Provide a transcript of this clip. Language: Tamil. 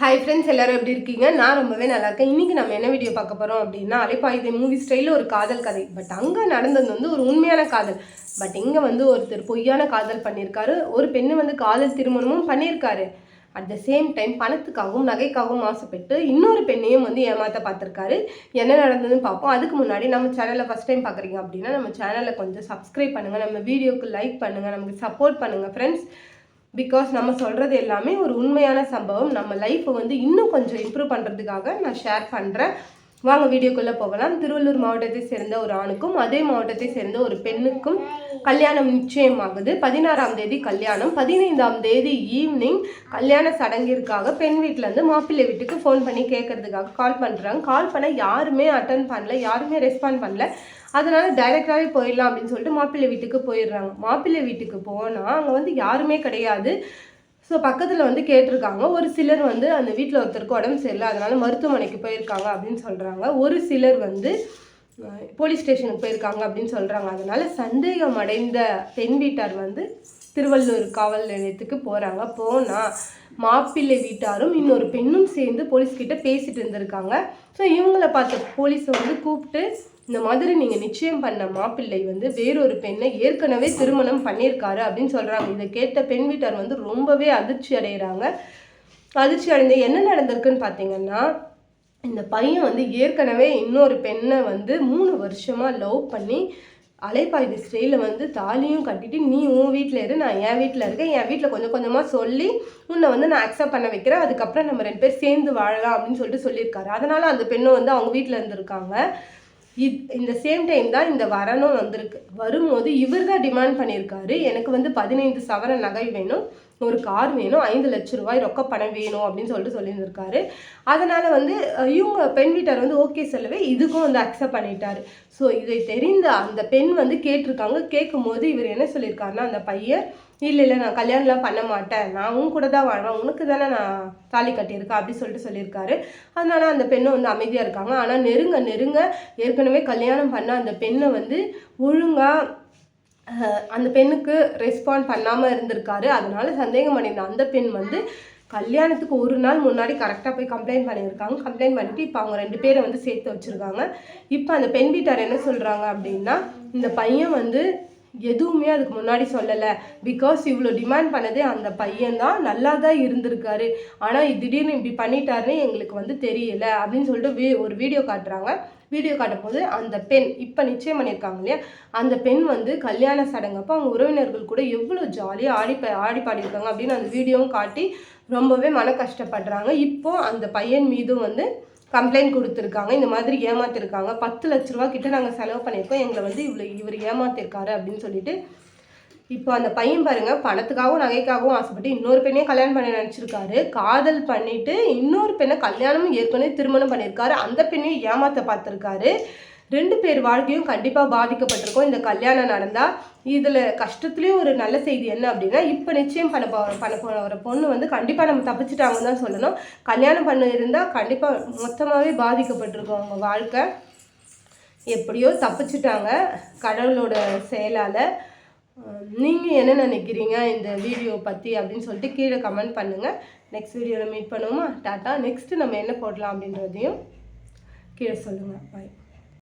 ஹாய் ஃப்ரெண்ட்ஸ் எல்லோரும் எப்படி இருக்கீங்க? நான் ரொம்பவே நல்லா இருக்கேன். இன்றைக்கி நம்ம என்ன வீடியோ பார்க்க போகிறோம் அப்படின்னா அலைப்பாயுதை மூவி ஸ்டைலில் ஒரு காதல் கதை. பட் அங்கே நடந்தது வந்து ஒரு உண்மையான காதல். பட் இங்கே வந்து ஒருத்தர் பொய்யான காதல் பண்ணியிருக்காரு. ஒரு பெண்ணு வந்து காதல் திருமணமும் பண்ணியிருக்காரு. அட் த சேம் டைம் பணத்துக்காகவும் நகைக்காகவும் ஆசைப்பட்டு இன்னொரு பெண்ணையும் வந்து ஏமாற்ற பார்த்துருக்காரு. என்ன நடந்ததுன்னு பார்ப்போம். அதுக்கு முன்னாடி நம்ம சேனலை ஃபஸ்ட் டைம் பார்க்குறீங்க அப்படின்னா நம்ம சேனலை கொஞ்சம் சப்ஸ்கிரைப் பண்ணுங்கள் நம்ம வீடியோக்கு லைக் பண்ணுங்கள் நமக்கு சப்போர்ட் பண்ணுங்கள் ஃப்ரெண்ட்ஸ் பிகாஸ் நம்ம சொல்கிறது எல்லாமே ஒரு உண்மையான சம்பவம். நம்ம லைஃப்பை வந்து இன்னும் கொஞ்சம் இம்ப்ரூவ் பண்ணுறதுக்காக நான் ஷேர் பண்ணுறேன் வாங்க வீடியோக்குள்ளே போகலாம். திருவள்ளூர் மாவட்டத்தை சேர்ந்த ஒரு ஆணுக்கும் அதே மாவட்டத்தை சேர்ந்த ஒரு பெண்ணுக்கும் கல்யாணம் நிச்சயமாகுது. பதினாறாம் தேதி கல்யாணம். பதினைந்தாம் தேதி ஈவினிங் கல்யாண சடங்கிற்காக பெண் வீட்டிலேருந்து மாப்பிள்ளை வீட்டுக்கு ஃபோன் பண்ணி கேட்கறதுக்காக கால் பண்ணுறாங்க கால் பண்ண யாருமே அட்டன் பண்ணல யாருமே ரெஸ்பாண்ட் பண்ணல. அதனால டைரெக்டாகவே போயிடலாம் அப்படின்னு சொல்லிட்டு மாப்பிள்ளை வீட்டுக்கு போயிடுறாங்க. மாப்பிள்ளை வீட்டுக்கு போனால் அங்கே வந்து யாருமே கிடையாது. ஸோ பக்கத்தில் வந்து கேட்டிருக்காங்க. ஒரு சிலர் வந்து அந்த வீட்டில் ஒருத்தருக்கு உடம்பு சரியில்லை. அதனால மருத்துவமனைக்கு போயிருக்காங்க அப்படின்னு சொல்கிறாங்க ஒரு சிலர் வந்து போலீஸ் ஸ்டேஷனுக்கு போயிருக்காங்க அப்படின்னு சொல்கிறாங்க அதனால் சந்தேகம் அடைந்த பெண் வீட்டார் வந்து திருவள்ளூர் காவல் நிலையத்துக்கு போகிறாங்க போனால் மாப்பிள்ளை வீட்டாரும் இன்னொரு பெண்ணும் சேர்ந்து போலீஸ்கிட்ட பேசிட்டு இருந்திருக்காங்க. ஸோ இவங்கள பார்த்த போலீஸை வந்து கூப்பிட்டு இந்த மாதிரி நீங்கள் நிச்சயம் பண்ண மாப்பிள்ளை வந்து வேறொரு பெண்ணை ஏற்கனவே திருமணம் பண்ணியிருக்காரு அப்படின்னு சொல்கிறாங்க இதை கேட்ட பெண் வீட்டார் வந்து ரொம்பவே அதிர்ச்சி அடைகிறாங்க. அதிர்ச்சி அடைந்து என்ன நடந்திருக்குன்னு பார்த்தீங்கன்னா இந்த பையன் வந்து ஏற்கனவே இன்னொரு பெண்ணை வந்து மூணு வருஷமாக லவ் பண்ணி அலைப்பாயுது ஸ்டைலில் வந்து தாலியும் கட்டிட்டு நீ உன் வீட்டில் இரு நான் என் வீட்டில் இருக்கேன். என் வீட்டில் கொஞ்சம் கொஞ்சமாக சொல்லி உன்னை வந்து நான் அக்செப்ட் பண்ண வைக்கிறேன். அதுக்கப்புறம் நம்ம ரெண்டு பேர் சேர்ந்து வாழலாம் அப்படின்னு சொல்லிட்டு சொல்லியிருக்காரு. அதனால் அந்த பெண்ணும் வந்து அவங்க வீட்டில் இருந்திருக்காங்க. இத் இந்த சேம் டைம் தான் இந்த வரனும் வந்திருக்கு. வரும்போது இவர் தான் டிமாண்ட் பண்ணியிருக்காரு. எனக்கு வந்து பதினைந்து சவர நகை வேணும். ஒரு கார் வேணும் ஐந்து லட்ச ரூபாய் ரொக்க பணம் வேணும் அப்படின்னு சொல்லிட்டு சொல்லியிருந்திருக்காரு. அதனால் வந்து இவங்க பெண் வீட்டார் வந்து ஓகே சொல்லவே இதுக்கும் வந்து அக்செப்ட் பண்ணிட்டாரு. ஸோ இதை தெரிந்த அந்த பெண் வந்து கேட்டிருக்காங்க. கேட்கும்போது இவர் என்ன சொல்லியிருக்காருன்னா அந்த பையன் இல்லை இல்லை நான் கல்யாணம்லாம் பண்ண மாட்டேன். நான் உன் கூட தான் வாழ்வேன். உனக்கு தானே நான் தாலி கட்டியிருக்கேன் அப்படின்னு சொல்லிட்டு சொல்லியிருக்காரு. அதனால அந்த பெண்ணை வந்து அமைதியாக இருக்காங்க. ஆனால் நெருங்க நெருங்க ஏற்கனவே கல்யாணம் பண்ண அந்த பெண்ணை வந்து ஒழுங்காக அந்த பெண்ணுக்கு ரெஸ்பாண்ட் பண்ணாமல் இருந்திருக்காரு. அதனால சந்தேகம் பண்ணியிருந்த அந்த பெண் வந்து கல்யாணத்துக்கு ஒரு நாள் முன்னாடி கரெக்டாக போய் கம்ப்ளைண்ட் பண்ணியிருக்காங்க. கம்ப்ளைண்ட் பண்ணிட்டு இப்போ அவங்க ரெண்டு பேரை வந்து சேர்த்து வச்சுருக்காங்க. இப்போ அந்த பெண் வீட்டார் என்ன சொல்கிறாங்க அப்படின்னா இந்த பையன் வந்து எதுவுமே அதுக்கு முன்னாடி சொல்லலை. பிகாஸ் இவ்வளோ டிமாண்ட் பண்ணதே அந்த பையன் தான். நல்லா தான் இருந்திருக்காரு. ஆனால் திடீர்னு இப்படி பண்ணிட்டாருன்னு எங்களுக்கு வந்து தெரியல. அப்படின்னு சொல்லிட்டு வீ ஒரு வீடியோ காட்டுறாங்க. வீடியோ காட்டும் போது அந்த பெண் இப்போ நிச்சயம் பண்ணியிருக்காங்க இல்லையா? அந்த பெண் வந்து கல்யாண சடங்கப்போ அவங்க உறவினர்கள் கூட எவ்வளோ ஜாலியாக ஆடி ஆடி பாடியிருக்காங்க அப்படின்னு அந்த வீடியோவும் காட்டி ரொம்பவே மன கஷ்டப்படுறாங்க. இப்போது அந்த பையன் மீதும் வந்து கம்ப்ளைண்ட் கொடுத்துருக்காங்க இந்த மாதிரி ஏமாத்திருக்காங்க. பத்து லட்ச ரூபா கிட்ட நாங்கள் செலவு பண்ணியிருக்கோம். எங்களை வந்து இவ்வளோ இவர் ஏமாத்திருக்காரு அப்படின்னு சொல்லிட்டு இப்போ அந்த பையன் பாருங்க பணத்துக்காகவும் நகைக்காகவும் ஆசைப்பட்டு இன்னொரு பெண்ணையும் கல்யாணம் பண்ண நினச்சிருக்காரு. காதல் பண்ணிட்டு இன்னொரு பெண்ணை கல்யாணமும் ஏற்கனவே திருமணம் பண்ணியிருக்காரு. அந்த பெண்ணையும் ஏமாத்த பார்த்துருக்காரு. ரெண்டு பேர் வாழ்க்கையும் கண்டிப்பாக பாதிக்கப்பட்டிருக்கும். இந்த கல்யாணம் நடந்தால் இதில் கஷ்டத்துலேயும் ஒரு நல்ல செய்தி என்ன அப்படின்னா இப்போ நிச்சயம் பண்ண போ பண்ண போகிற பொண்ணு வந்து கண்டிப்பாக நம்ம தப்பிச்சிட்டாங்கன்னு தான் சொல்லணும். கல்யாணம் பண்ண இருந்தால் கண்டிப்பாக மொத்தமாகவே பாதிக்கப்பட்டிருக்கும் அவங்க வாழ்க்கை. எப்படியோ தப்பிச்சிட்டாங்க கடவுளோட செயலால். நீங்கள் என்ன நினைக்கிறீங்க இந்த வீடியோ பற்றி அப்படின்னு சொல்லிட்டு கீழே கமெண்ட் பண்ணுங்கள் நெக்ஸ்ட் வீடியோவில் மீட் பண்ணுவோமா? டாட்டா நெக்ஸ்ட்டு நம்ம என்ன போடலாம் அப்படின்றதையும் கீழே சொல்லுங்கள் பாய்